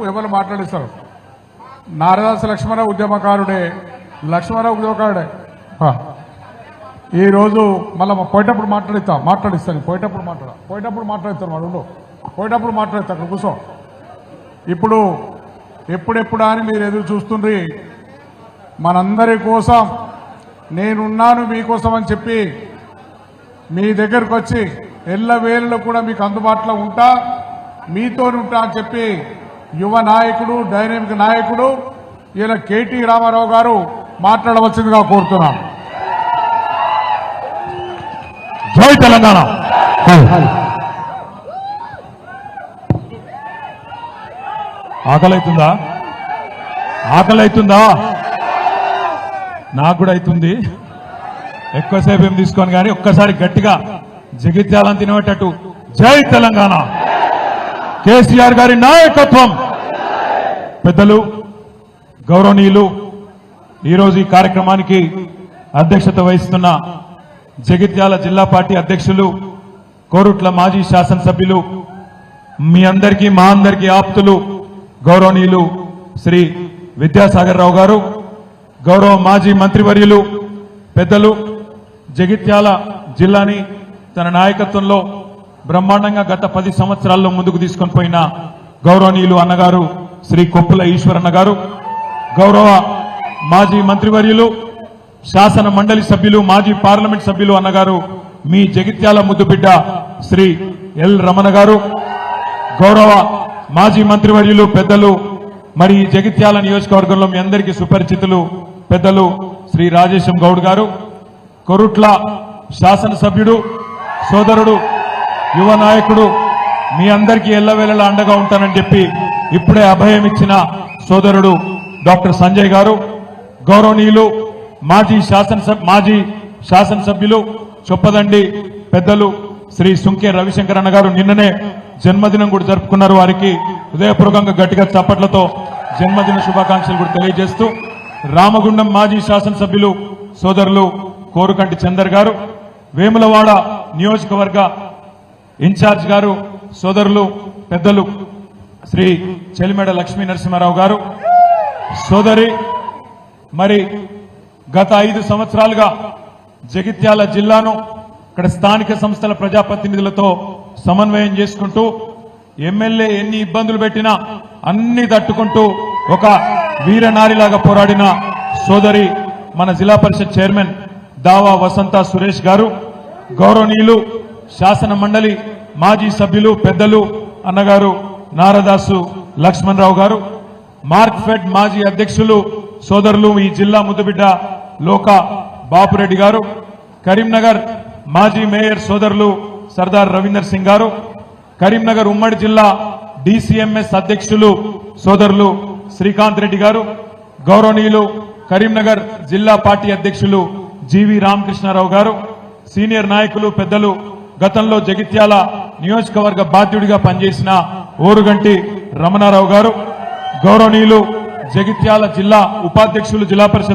ఎవరు మాట్లాడిస్తారు? నారదాస లక్ష్మణరావు ఉద్యమకారుడే. లక్ష్మణరావు ఉద్యమకారుడే. ఈరోజు ఈ రోజు మళ్ళీ పోయేటప్పుడు మాట్లాడిస్తా మాట్లాడిస్తాను. పోయేటప్పుడు మాట్లాడ పోయేటప్పుడు మాట్లాడిస్తాను వాడు ఉండు. పోయేటప్పుడు మాట్లాడిస్తా అక్కడ కూర్చో. ఇప్పుడు ఎప్పుడెప్పుడా అని మీరు ఎదురు చూస్తుండ్రి. మనందరి కోసం నేనున్నాను మీకోసం అని చెప్పి మీ దగ్గరకు వచ్చి ఎల్లవేళలో కూడా మీకు అందుబాటులో ఉంటా మీతో ఉంటా అని చెప్పి యువ నాయకుడు డైనమిక్ నాయకుడు ఈయన కేటీ రామారావు గారు మాట్లాడవలసిందిగా కోరుతున్నాను జై తెలంగాణ. ఆకలి అవుతుందా ఆకలి అవుతుందా నాకు కూడా అవుతుంది ఎక్కువసేపు ఏం తీసుకోను కానీ ఒక్కసారి గట్టిగా జగిత్యాలని తినేటట్టు. జై తెలంగాణ. కేసీఆర్ గారి నాయకత్వం. పెద్దలు గౌరవనీయులు ఈరోజు ఈ కార్యక్రమానికి అధ్యక్షత వహిస్తున్న జగిత్యాల జిల్లా పార్టీ అధ్యక్షులు కోరుట్ల మాజీ శాసనసభ్యులు మీ అందరికీ మా అందరికీ ఆప్తులు గౌరవనీయులు శ్రీ విద్యాసాగర్ రావు గారు గౌరవ మాజీ మంత్రివర్యులు పెద్దలు జగిత్యాల జిల్లాని తన నాయకత్వంలో బ్రహ్మాండంగా గత పది సంవత్సరాల్లో ముందుకు తీసుకొని పోయిన గౌరవనీయులు అన్నగారు శ్రీ కొప్పుల ఈశ్వరన్న గారు గౌరవ మాజీ మంత్రివర్యులు శాసన మండలి సభ్యులు మాజీ పార్లమెంట్ సభ్యులు అన్నగారు మీ జగిత్యాల ముద్దుబిడ్డ శ్రీ ఎల్ రమణ గారు గౌరవ మాజీ మంత్రివర్యులు పెద్దలు మరి ఈ జగిత్యాల నియోజకవర్గంలో మీ అందరికీ సుపరిచితులు పెద్దలు శ్రీ రాజేశం గౌడ్ గారు కొరుట్ల శాసనసభ్యుడు సోదరుడు యువ నాయకుడు మీ అందరికీ ఎల్లవేళలా అండగా ఉంటానని చెప్పి ఇప్పుడే అభయం ఇచ్చిన సోదరుడు డాక్టర్ సంజయ్ గారు గౌరవనీయులు మాజీ శాసనసభ మాజీ శాసనసభ్యులు చొప్పదండి పెద్దలు శ్రీ సుంకే రవిశంకర్ అన్న గారు నిన్ననే జన్మదినం కూడా జరుపుకున్నారు వారికి. హృదయపూర్వకంగా గట్టిగా చప్పట్లతో జన్మదిన శుభాకాంక్షలు కూడా తెలియజేస్తూ రామగుండం మాజీ శాసనసభ్యులు సోదరులు కోరుకంటి చందర్ గారు వేములవాడ నియోజకవర్గ ఇన్ఛార్జ్ గారు సోదరులు పెద్దలు శ్రీ చెలిమేడ లక్ష్మీ నరసింహారావు గారు. సోదరి మరి గత ఐదు సంవత్సరాలుగా జగిత్యాల జిల్లాను ఇక్కడ స్థానిక సంస్థల ప్రజాప్రతినిధులతో సమన్వయం చేసుకుంటూ ఎమ్మెల్యే ఎన్ని ఇబ్బందులు పెట్టినా అన్ని తట్టుకుంటూ ఒక వీరనారిలాగా పోరాడిన సోదరి మన జిల్లా పరిషత్ చైర్మన్ దావా వసంత సురేష్ గారు గౌరవనీయులు శాసన మండలి మాజీ సభ్యులు పెద్దలు అన్నగారు నారదాసు లక్ష్మణరావు గారు మార్క్ఫెడ్ మాజీ అధ్యక్షులు సోదరులు ఈ జిల్లా ముద్దుబిడ్డ లోక బాపురెడ్డి గారు కరీంనగర్ మాజీ మేయర్ సోదరులు సర్దార్ రవీందర్ సింగ్ గారు కరీంనగర్ ఉమ్మడి జిల్లా డిసిఎంఎస్ అధ్యక్షులు సోదరులు శ్రీకాంత్ రెడ్డి గారు గౌరవనీయులు కరీంనగర్ జిల్లా పార్టీ అధ్యక్షులు జీవి రామకృష్ణారావు గారు సీనియర్ నాయకులు పెద్దలు గతంలో జగిత్యాల నియోజకవర్గ బాధ్యుడిగా పనిచేసిన ఓరుగంటి రమణారావు గారు గౌరవనీయులు జగిత్యాల జిల్లా ఉపాధ్యక్షులు జిల్లా పరిషత్